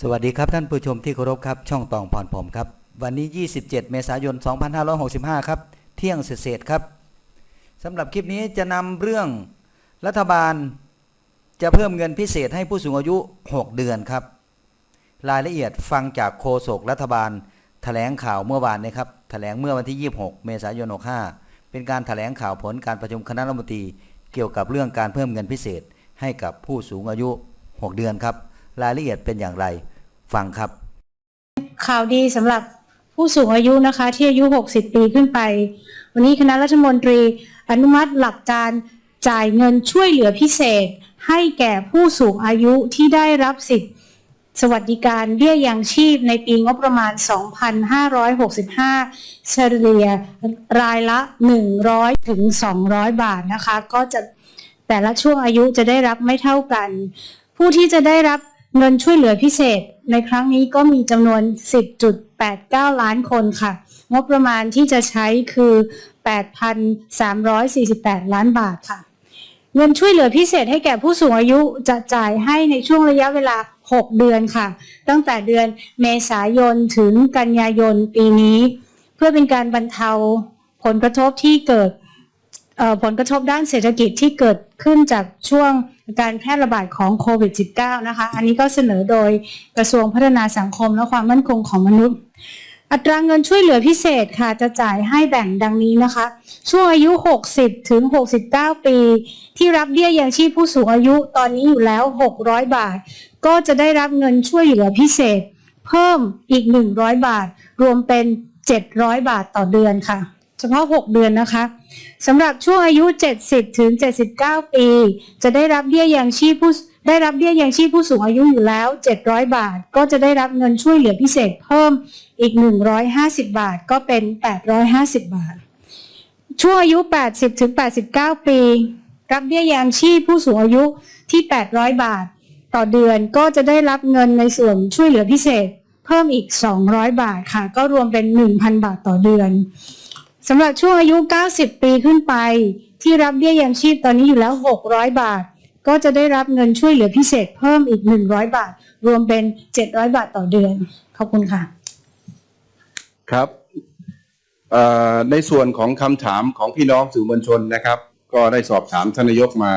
สวัสดีครับท่านผู้ชมที่เคารพครับ ช่องตองพรผมครับ วันนี้ 27 เมษายน 2565 ครับ เที่ยงเศษครับสำหรับคลิปนี้จะนำเรื่องรัฐบาลจะเพิ่มเงินพิเศษให้ผู้สูงอายุ 6 เดือนครับ รายละเอียดฟังจากโฆษกรัฐบาลแถลงข่าวเมื่อวานนี้ครับแถลงเมื่อวันที่ 26 เมษายน 65 เป็นการแถลงข่าวผลการประชุมคณะรัฐมนตรี เกี่ยวกับเรื่องการเพิ่มเงินพิเศษให้กับผู้สูงอายุ 6 เดือนครับ รายละเอียดเป็นอย่างไรฟังครับ ข่าวดีสำหรับผู้สูงอายุนะคะ ที่อายุ 60 ปีขึ้นไป วันนี้คณะรัฐมนตรี อนุมัติหลักการจ่ายเงินช่วยเหลือพิเศษ ให้แก่ผู้สูงอายุที่ได้รับสิทธิสวัสดิการเบี้ยยังชีพในปีงบประมาณ 2,565 เฉลี่ยรายละ 100 ถึง 200 บาทนะคะ ก็จะแต่ละช่วงอายุจะได้รับไม่เท่ากัน ผู้ที่จะได้รับ เงินช่วยเหลือพิเศษ ในครั้งนี้ก็มีจำนวน 10.89 ล้านคนค่ะ งบประมาณที่จะใช้คือ 8,348 ล้านบาทค่ะ เงินช่วยเหลือพิเศษให้แก่ผู้สูงอายุจะจ่ายให้ในช่วงระยะเวลา 6 เดือนค่ะ ตั้งแต่เดือนเมษายนถึงกันยายนปีนี้ เพื่อเป็นการบรรเทาผลกระทบที่เกิด ผลกระทบด้านเศรษฐกิจที่เกิดขึ้นจากช่วงการแพร่ระบาดของโควิด -19 นะคะ อันนี้ก็เสนอโดยกระทรวงพัฒนาสังคมและความมั่นคงของมนุษย์ อัตราเงินช่วยเหลือพิเศษค่ะจะจ่ายให้แบ่งดังนี้นะคะ ช่วงอายุ 60 ถึง 69 ปี ที่รับเบี้ยยังชีพผู้สูงอายุตอนนี้อยู่แล้ว 600 บาท ก็จะได้รับเงินช่วยเหลือพิเศษ เพิ่มอีก 100 บาท รวมเป็น 700 บาทต่อเดือนค่ะ เฉพาะ 6 เดือนนะคะ สำหรับช่วงอายุ 70 ถึง 79 ปี จะได้รับเบี้ยยังชีพผู้ได้รับเบี้ยยังชีพผู้สูงอายุอยู่แล้ว 700 บาท ก็จะได้รับเงินช่วยเหลือพิเศษเพิ่มอีก 150 บาท ก็เป็น 850 บาท ช่วงอายุ 80 ถึง 89 ปี รับเบี้ยยังชีพผู้สูงอายุที่ 800 บาท ต่อเดือนก็จะได้รับเงินในส่วนช่วยเหลือพิเศษ เพิ่มอีก 200 บาทค่ะ ก็รวมเป็น 1,000 บาทต่อเดือน สำหรับช่วงอายุ 90 ปีขึ้นไป ที่รับเบี้ยยังชีพตอนนี้อยู่แล้ว 600 บาท ก็จะได้รับเงินช่วยเหลือพิเศษเพิ่มอีก 100 บาท รวมเป็น 700 บาทต่อเดือน ขอบคุณค่ะ ครับในส่วนของคำถามของพี่น้องสื่อมวลชนนะครับ ก็ได้สอบถามท่านนายกมา